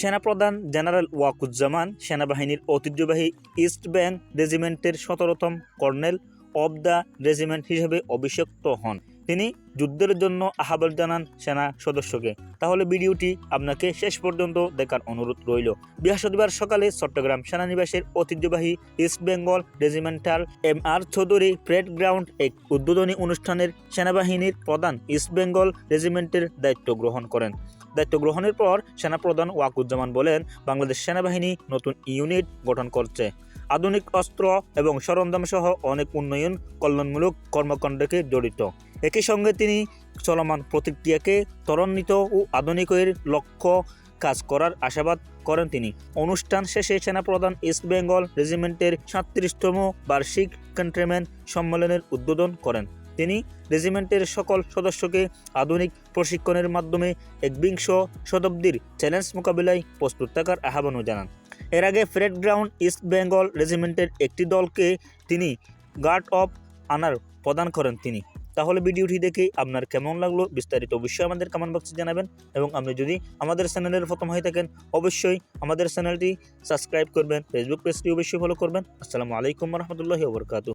সেনাপ্রধান জেনারেল ওয়াকুজ্জামান সেনাবাহিনীর ঐতিহ্যবাহী ইস্ট ব্যাংক রেজিমেন্টের সতেরোতম কর্নেল অব দ্য রেজিমেন্ট হিসেবে অভিষিক্ত হন। তিনি যুদ্ধের জন্য আহ্বান জানান সেনা সদস্যকে। তাহলে ভিডিওটি আপনাকে শেষ পর্যন্ত দেখার অনুরোধ রইল। বৃহস্পতিবার সকালে চট্টগ্রাম সেনানিবাসের ঐতিহ্যবাহী East Bengal regimental M R Chowdhury parade ground এক উদ্বোধনী অনুষ্ঠানের সেনাবাহিনীর প্রধান ইস্ট বেঙ্গল রেজিমেন্টের দায়িত্ব গ্রহণ করেন। দায়িত্ব গ্রহণের পর সেনাপ্রধান ওয়াকুজ্জামান বলেন, বাংলাদেশ সেনাবাহিনী নতুন ইউনিট গঠন করছে। আধুনিক অস্ত্র এবং সরঞ্জাম সহ অনেক উন্নয়ন কল্যাণমূলক কর্মকাণ্ডকে জড়িত। একই সঙ্গে তিনি চলমান প্রতিক্রিয়াকে ত্বরান্বিত ও আধুনিকের লক্ষ্য কাজ করার আশাবাদ করেন তিনি। অনুষ্ঠান শেষে সেনাপ্রধান ইস্ট বেঙ্গল রেজিমেন্টের সাঁত্রিশতম বার্ষিক ক্যান্টনমেন্ট সম্মেলনের উদ্বোধন করেন। তিনি রেজিমেন্টের সকল সদস্যকে আধুনিক প্রশিক্ষণের মাধ্যমে একবিংশ শতাব্দীর চ্যালেঞ্জ মোকাবিলায় প্রস্তুত থাকার আহ্বানও জানান। এর আগে ফ্রেড গ্রাউন্ড ইস্ট বেঙ্গল রেজিমেন্টের একটি দলকে তিনি গার্ড অফ আনার প্রদান করেন তিনি। তাহলে ভিডিওটি দেখে আপনার কেমন লাগল বিস্তারিত অবশ্যই আমাদের কমেন্ট বক্সে জানাবেন এবং আপনি যদি আমাদের চ্যানেলের প্রথম হয়ে থাকেন, অবশ্যই আমাদের চ্যানেলটি সাবস্ক্রাইব করবেন ফেসবুক পেজটি অবশ্যই ফলো করবেন। আসসালামু আলাইকুম রহমতুল্লাহ ওবরকাতু